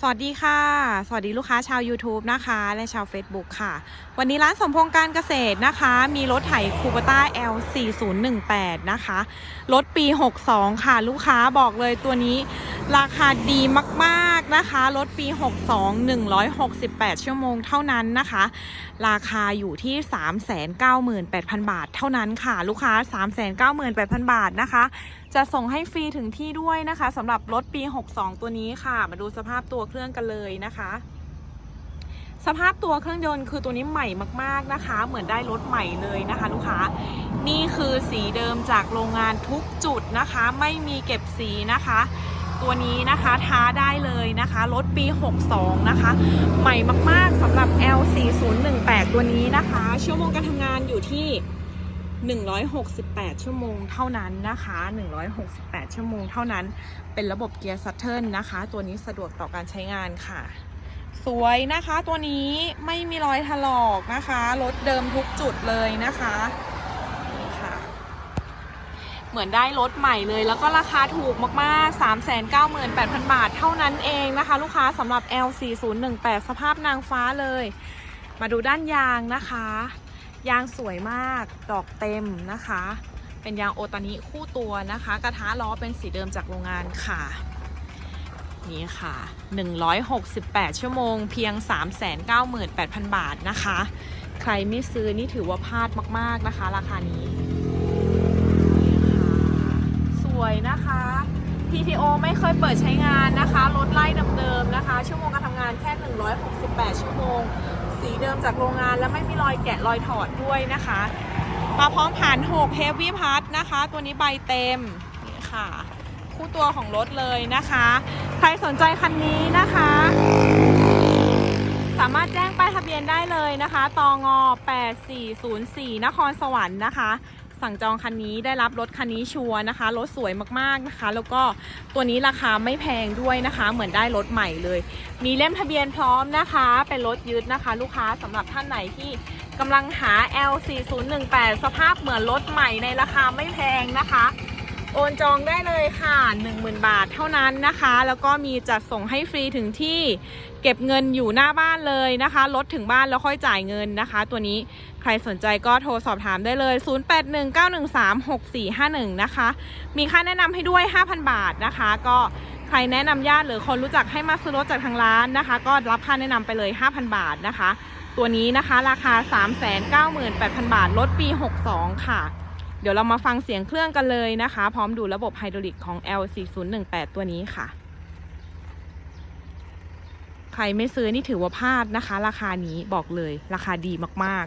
สวัสดีค่ะ สวัสดีลูกค้าชาว YouTube นะคะ และชาว Facebook ค่ะ วันนี้ร้านสมพงษ์การเกษตรนะคะ มีรถไถคูปต้า L4018 นะคะ รถปี 62 ค่ะ ลูกค้าบอกเลยตัวนี้ราคาดีมากๆนะคะ รถปี 62 168 ชั่วโมงเท่านั้นนะคะ ราคาอยู่ที่ 398,000 บาทเท่านั้นค่ะ ลูกค้า 398,000 บาทนะคะจะส่งให้ฟรีถึงที่ด้วยนะคะสำหรับรถปี 62 ตัวนี้ค่ะ มาดูสภาพตัวเครื่องกันเลยนะคะ สภาพตัวเครื่องยนต์คือตัวนี้ใหม่มากๆนะคะ เหมือนได้รถใหม่เลยนะคะลูกค้า นี่คือสีเดิมจากโรงงานทุกจุดนะคะ ไม่มีเก็บสีนะคะตัวนี้นะคะท้าได้เลยนะคะรถปี 62 นะคะ ใหม่มากๆสำหรับ L4018 ตัวนี้นะคะ ชั่วโมงการทำงานอยู่ที่ 168 ชั่วโมงเท่านั้นนะคะ 168 ชั่วโมงเท่านั้น เป็นระบบเกียร์ซัตเทิลนะคะ ตัวนี้สะดวกต่อการใช้งานค่ะ สวยนะคะตัวนี้ไม่มีรอยถลอกนะคะ รถเดิมทุกจุดเลยนะคะนี่ค่ะ เหมือนได้รถใหม่เลย แล้วก็ราคาถูกมากๆ 398,000 บาทเท่านั้นเองนะคะ ลูกค้าสำหรับ L4018 สภาพนางฟ้าเลย มาดูด้านยางนะคะ ยางสวยมากดอกเต็มนะคะ เป็นยางโอตานิคู่ตัวนะคะ กระทะล้อเป็นสีเดิมจากโรงงานค่ะ นี่ค่ะ 168 ชั่วโมง เพียง 398,000 บาทนะคะ ใครไม่ซื้อนี่ถือว่าพลาดมากๆนะคะ ราคานี้สวยนะคะ PTO ไม่เคยเปิดใช้งานนะคะ รถไล่เดิมๆนะคะ ชั่วโมงการทำงานแค่ 168 ชั่วโมง สีเดิมจากโรงงาน และไม่มีรอยแกะรอยถอดด้วยนะคะ มาพร้อมผ่าน6 Heavy p a s นะคะ ตัวนี้ใบเต็มนี่ค่ะ คู่ตัวของรถเลยนะคะ ใครสนใจคันนี้นะคะ สามารถแจ้งป้ายทะเบียนได้เลยนะคะตอง8404 นครสวรรค์นะคะ สั่งจองคันนี้ได้รับรถคันนี้ชัวร์นะคะ รถสวยมากๆนะคะ แล้วก็ตัวนี้ราคาไม่แพงด้วยนะคะ เหมือนได้รถใหม่เลย มีเล่มทะเบียนพร้อมนะคะ เป็นรถยึดนะคะ ลูกค้าสำหรับท่านไหนที่กำลังหา L4018 สภาพเหมือนรถใหม่ในราคาไม่แพงนะคะ โอนจองได้เลยค่ะ 10,000 บาทเท่านั้นนะคะ แล้วก็มีจัดส่งให้ฟรีถึงที่เก็บเงินอยู่หน้าบ้านเลยนะคะรถถึงบ้านแล้วค่อยจ่ายเงินนะคะ ตัวนี้ใครสนใจก็โทรสอบถามได้เลย 0819136451 นะคะ มีค่าแนะนำให้ด้วย 5,000 บาทนะคะ ก็ใครแนะนำญาติหรือคนรู้จักให้มาซื้อรถจากทางร้านนะคะ ก็รับค่าแนะนำไปเลย 5,000 บาทนะคะ ตัวนี้นะคะราคา 398,000 บาทลดปี 62 ค่ะ ดี๋ยวเรามาฟังเสียงเครื่องกันเลยนะคะ พร้อมดูระบบไฮดรอลิกของ L4018 ตัวนี้ค่ะ ใครไม่ซื้อนี่ถือว่าพลาดนะคะ ราคานี้บอกเลยราคาดีมาก